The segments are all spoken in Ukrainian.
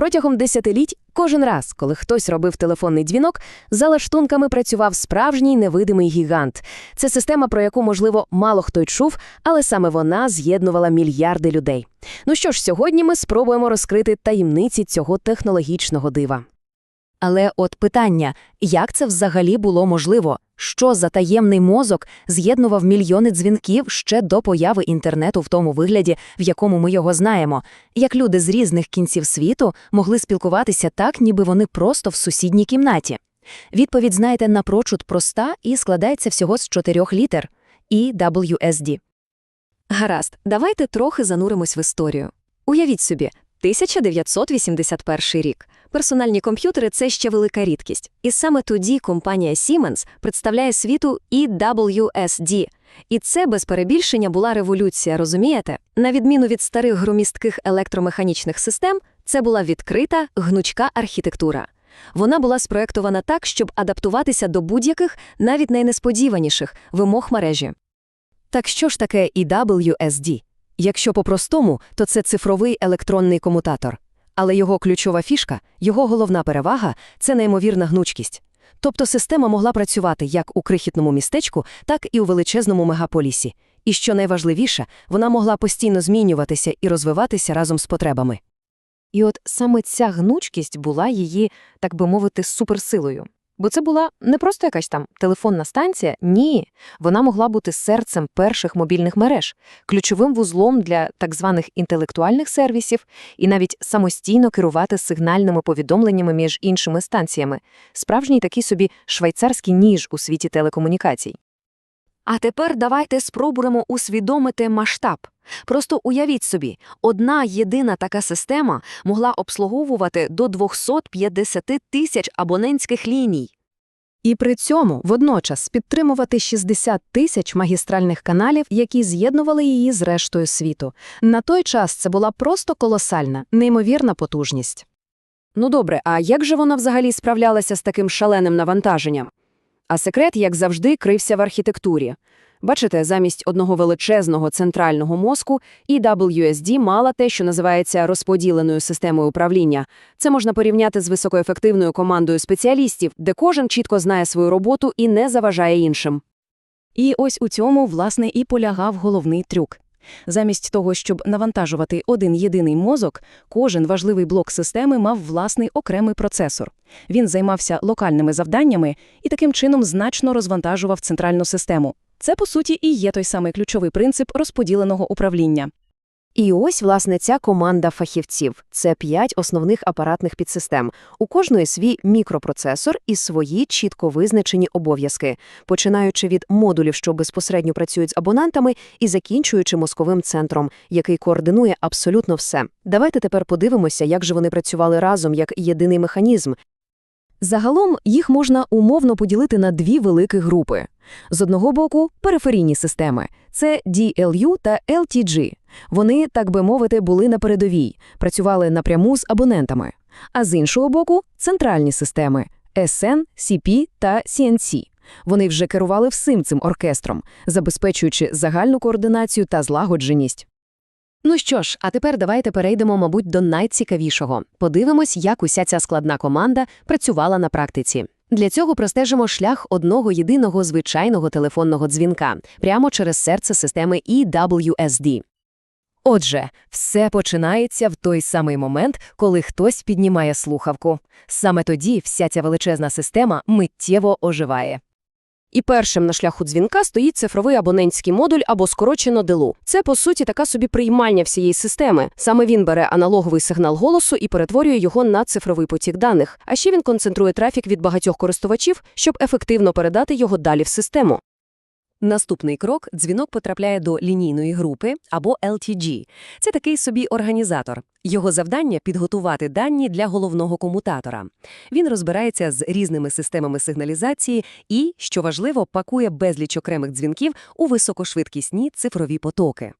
Протягом десятиліть кожен раз, коли хтось робив телефонний дзвінок, за лаштунками працював справжній невидимий гігант. Це система, про яку, можливо, мало хто й чув, але саме вона з'єднувала мільярди людей. Ну що ж, сьогодні ми спробуємо розкрити таємниці цього технологічного дива. Але от питання, як це взагалі було можливо? Що за таємний мозок з'єднував мільйони дзвінків ще до появи інтернету в тому вигляді, в якому ми його знаємо? Як люди з різних кінців світу могли спілкуватися так, ніби вони просто в сусідній кімнаті? Відповідь, знаєте, напрочуд проста і складається всього з чотирьох літер – EWSD. Гаразд, давайте трохи зануримось в історію. Уявіть собі, 1981 рік. Персональні комп'ютери – це ще велика рідкість. І саме тоді компанія Siemens представляє світу EWSD. І це, без перебільшення, була революція, розумієте? На відміну від старих громістких електромеханічних систем, це була відкрита, гнучка архітектура. Вона була спроектована так, щоб адаптуватися до будь-яких, навіть найнесподіваніших, вимог мережі. Так що ж таке EWSD? Якщо по-простому, то це цифровий електронний комутатор. Але його ключова фішка, його головна перевага – це неймовірна гнучкість. Тобто система могла працювати як у крихітному містечку, так і у величезному мегаполісі. І що найважливіше, вона могла постійно змінюватися і розвиватися разом з потребами. І от саме ця гнучкість була її, так би мовити, суперсилою. Бо це була не просто якась там телефонна станція, ні. Вона могла бути серцем перших мобільних мереж, ключовим вузлом для так званих інтелектуальних сервісів і навіть самостійно керувати сигнальними повідомленнями між іншими станціями. Справжній такий собі швейцарський ніж у світі телекомунікацій. А тепер давайте спробуємо усвідомити масштаб. Просто уявіть собі, одна єдина така система могла обслуговувати до 250 тисяч абонентських ліній. І при цьому водночас підтримувати 60 тисяч магістральних каналів, які з'єднували її з рештою світу. На той час це була просто колосальна, неймовірна потужність. Ну добре, а як же вона взагалі справлялася з таким шаленим навантаженням? А секрет, як завжди, крився в архітектурі. Бачите, замість одного величезного центрального мозку EWSD мала те, що називається розподіленою системою управління. Це можна порівняти з високоефективною командою спеціалістів, де кожен чітко знає свою роботу і не заважає іншим. І ось у цьому, власне, і полягав головний трюк. Замість того, щоб навантажувати один єдиний мозок, кожен важливий блок системи мав власний окремий процесор. Він займався локальними завданнями і таким чином значно розвантажував центральну систему. Це, по суті, і є той самий ключовий принцип розподіленого управління. І ось, власне, ця команда фахівців. Це п'ять основних апаратних підсистем. У кожної свій мікропроцесор і свої чітко визначені обов'язки, починаючи від модулів, що безпосередньо працюють з абонентами, і закінчуючи мозковим центром, який координує абсолютно все. Давайте тепер подивимося, як же вони працювали разом як єдиний механізм. Загалом їх можна умовно поділити на дві великі групи. З одного боку, периферійні системи це DLU та LTG. Вони, так би мовити, були на передовій, працювали напряму з абонентами. А з іншого боку, центральні системи SN, CP та CNC. Вони вже керували всім цим оркестром, забезпечуючи загальну координацію та злагодженість. Ну що ж, а тепер давайте перейдемо, мабуть, до найцікавішого. Подивимось, як уся ця складна команда працювала на практиці. Для цього простежимо шлях одного єдиного звичайного телефонного дзвінка прямо через серце системи EWSD. Отже, все починається в той самий момент, коли хтось піднімає слухавку. Саме тоді вся ця величезна система миттєво оживає. І першим на шляху дзвінка стоїть цифровий абонентський модуль або скорочено ДЛУ. Це, по суті, така собі приймальня всієї системи. Саме він бере аналоговий сигнал голосу і перетворює його на цифровий потік даних. А ще він концентрує трафік від багатьох користувачів, щоб ефективно передати його далі в систему. Наступний крок – дзвінок потрапляє до лінійної групи або LTG. Це такий собі організатор. Його завдання – підготувати дані для головного комутатора. Він розбирається з різними системами сигналізації і, що важливо, пакує безліч окремих дзвінків у високошвидкісні цифрові потоки.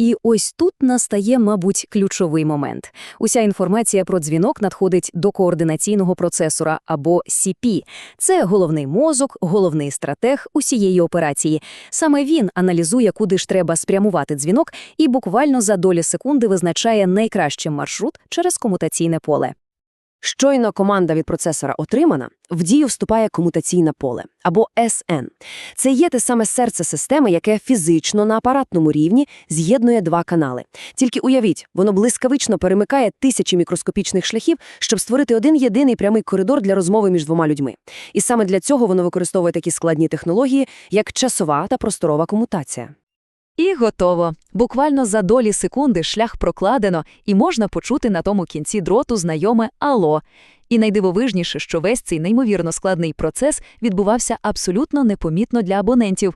І ось тут настає, мабуть, ключовий момент. Уся інформація про дзвінок надходить до координаційного процесора або CP. Це головний мозок, головний стратег усієї операції. Саме він аналізує, куди ж треба спрямувати дзвінок, і буквально за долі секунди визначає найкращий маршрут через комутаційне поле. Щойно команда від процесора отримана, в дію вступає комутаційне поле, або SN. Це є те саме серце системи, яке фізично на апаратному рівні з'єднує два канали. Тільки уявіть, воно блискавично перемикає тисячі мікроскопічних шляхів, щоб створити один єдиний прямий коридор для розмови між двома людьми. І саме для цього воно використовує такі складні технології, як часова та просторова комутація. І готово. Буквально за долі секунди шлях прокладено, і можна почути на тому кінці дроту знайоме «Алло». І найдивовижніше, що весь цей неймовірно складний процес відбувався абсолютно непомітно для абонентів.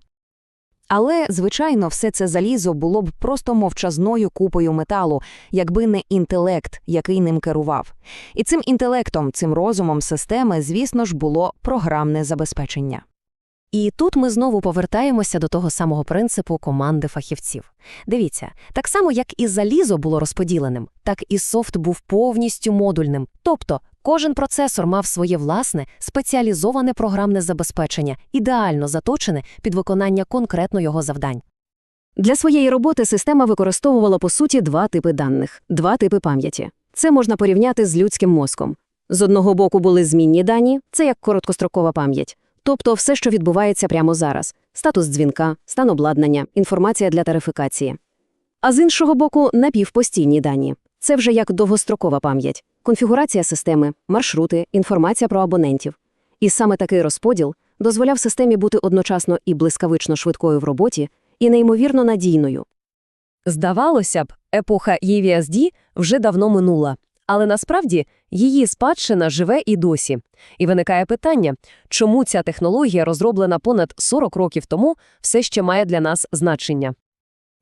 Але, звичайно, все це залізо було б просто мовчазною купою металу, якби не інтелект, який ним керував. І цим інтелектом, цим розумом системи, звісно ж, було програмне забезпечення. І тут ми знову повертаємося до того самого принципу команди фахівців. Дивіться, так само як і залізо було розподіленим, так і софт був повністю модульним. Тобто кожен процесор мав своє власне спеціалізоване програмне забезпечення, ідеально заточене під виконання конкретно його завдань. Для своєї роботи система використовувала, по суті, два типи даних, два типи пам'яті. Це можна порівняти з людським мозком. З одного боку були змінні дані, це як короткострокова пам'ять. Тобто все, що відбувається прямо зараз – статус дзвінка, стан обладнання, інформація для тарифікації. А з іншого боку – напівпостійні дані. Це вже як довгострокова пам'ять, конфігурація системи, маршрути, інформація про абонентів. І саме такий розподіл дозволяв системі бути одночасно і блискавично швидкою в роботі, і неймовірно надійною. Здавалося б, епоха EVSD вже давно минула. Але насправді її спадщина живе і досі. І виникає питання, чому ця технологія, розроблена понад 40 років тому, все ще має для нас значення.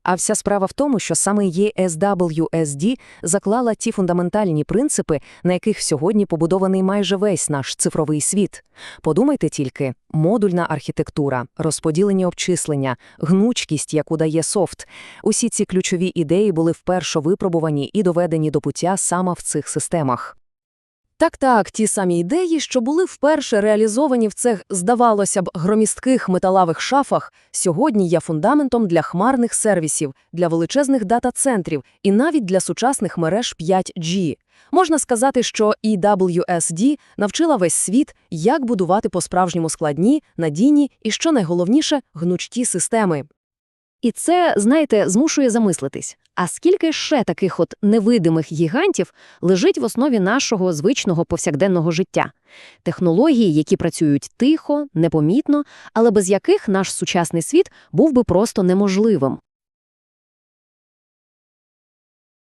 А вся справа в тому, що саме ESWSD заклала ті фундаментальні принципи, на яких сьогодні побудований майже весь наш цифровий світ. Подумайте тільки – модульна архітектура, розподілені обчислення, гнучкість, яку дає софт. Усі ці ключові ідеї були вперше випробувані і доведені до пуття саме в цих системах. Так-так, ті самі ідеї, що були вперше реалізовані в цих, здавалося б, громістких металевих шафах, сьогодні є фундаментом для хмарних сервісів, для величезних дата-центрів і навіть для сучасних мереж 5G. Можна сказати, що EWSD навчила весь світ, як будувати по-справжньому складні, надійні і, що найголовніше, гнучкі системи. І це, знаєте, змушує замислитись. А скільки ще таких от невидимих гігантів лежить в основі нашого звичного повсякденного життя? Технології, які працюють тихо, непомітно, але без яких наш сучасний світ був би просто неможливим.